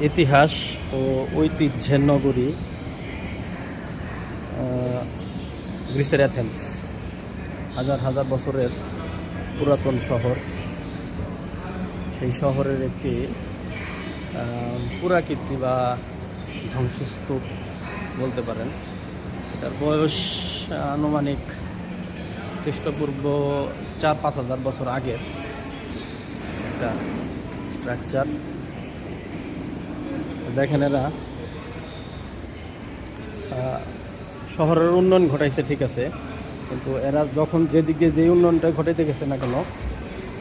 ইতিহাস ও ঐতিহ্যের নগরী গ্রিসের অ্যাথেন্স। হাজার হাজার বছরের পুরাতন শহর। সেই শহরের একটি পুরাকীর্তি বা ধ্বংসস্তূপ বলতে পারেন। এটার বয়স আনুমানিক খ্রিস্টপূর্ব চার পাঁচ হাজার বছর আগের একটা স্ট্রাকচার। দেখেন এরা শহরের উন্নয়ন ঘটাইছে, ঠিক আছে। কিন্তু এরা যখন যেদিকে যে উন্নয়নটা ঘটাইতে গেছে না কেন,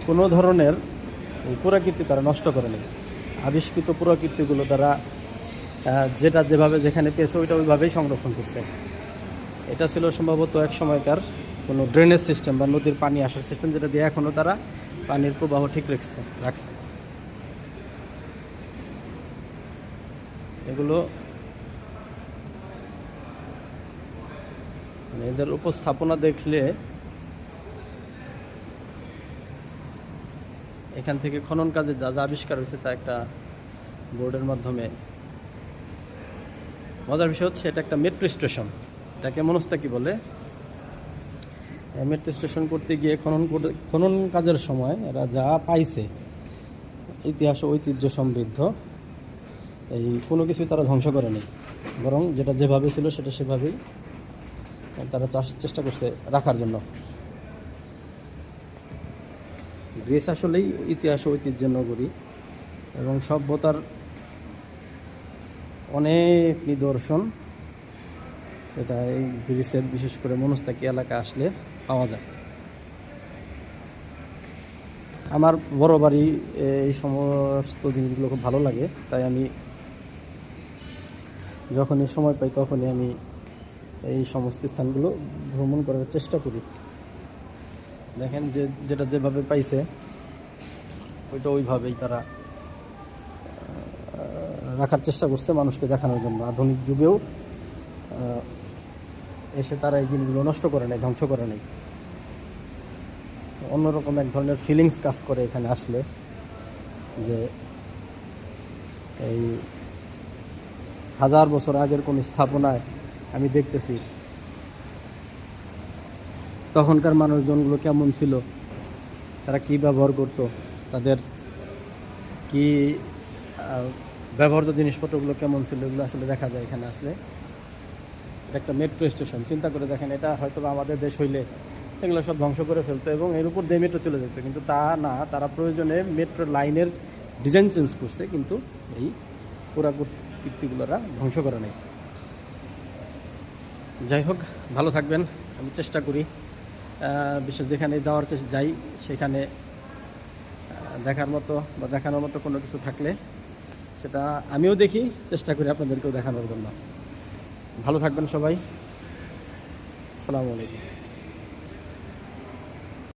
কোনো ধরনের এই পুরাকীর্তি তারা নষ্ট করেনি। আবিষ্কৃত পুরাকীর্তিগুলো তারা যেটা যেভাবে যেখানে পেয়েছে, ওইটা ওইভাবেই সংরক্ষণ করছে। এটা ছিল সম্ভবত এক সময়কার কোনো ড্রেনেজ সিস্টেম বা নদীর পানি আসার সিস্টেম যেটা দিয়ে এখনও তারা পানির প্রবাহ ঠিক রাখছে রাখছে। এগুলো মানে এদের উপস্থাপনা দেখলে এখান থেকে খনন কাজে যা যা আবিষ্কার হয়েছে তা একটা বোর্ডের মাধ্যমে। মজার বিষয় হচ্ছে এটা একটা মেট্রো স্টেশন। এটাকে মনস্তা কি বলে? মেট্রো স্টেশন করতে গিয়ে খনন খনন কাজের সময় এরা যা পাইছে, ইতিহাস ঐতিহ্য সমৃদ্ধ। এই কোনো কিছুই তারা ধ্বংস করেনি। বরং যেটা যেভাবে ছিল সেটা সেভাবেই তারা চাষের চেষ্টা করছে রাখার জন্য। গ্রিস আসলেই ইতিহাস ঐতিহ্যের নগরী এবং সভ্যতার অনেক নিদর্শন। এটা এই গ্রিসের বিশেষ করে মনস্তাকি এলাকা আসলে পাওয়া যায়। আমার বড় বাড়ি, এই সমস্ত জিনিসগুলো খুব ভালো লাগে, তাই আমি যখনই সময় পাই তখনই আমি এই সমস্ত স্থানগুলো ভ্রমণ করার চেষ্টা করি। দেখেন যে, যেটা যেভাবে পাইছে, ওইটা ওইভাবেই তারা রাখার চেষ্টা করছে মানুষকে দেখানোর জন্য। আধুনিক যুগেও এসে তারা এই জিনিসগুলো নষ্ট করে নেয় ধ্বংস করে নেয় অন্যরকম এক ধরনের ফিলিংস কাজ করে এখানে আসলে, যে এই হাজার বছর আগের কোন স্থাপনায় আমি দেখতেছি। তখনকার মানুষজনগুলো কেমন ছিল? তারা কি ব্যবহার করত? তাদের কি আহ, ব্যবহার্য জিনিসপত্রগুলো কেমন ছিল? এগুলো আসলে দেখা যায় এখানে আসলে। এটা একটা মেট্রো স্টেশন চিন্তা করে দেখেন এটা হয়তো আমাদের দেশ হইলে এগুলো সব ধ্বংস করে ফেলতো এবং এর উপর দিয়ে মেট্রো চলে যেত। কিন্তু তা না তারা প্রয়োজনে মেট্রো লাইনের ডিজাইন চেঞ্জ করছে কিন্তু এই পুরাকীর্তিগুলোরা ধ্বংস করে নেই যাই হোক, ভালো থাকবেন। আমি চেষ্টা করি বিশেষ যেখানে যাওয়ার চেষ্টা যাই, সেখানে দেখার মতো বা দেখানোর মতো কোনো কিছু থাকলে সেটা আমিও দেখি, চেষ্টা করি আপনাদেরকেও দেখানোর জন্য। ভালো থাকবেন সবাই। আসসালামু আলাইকুম।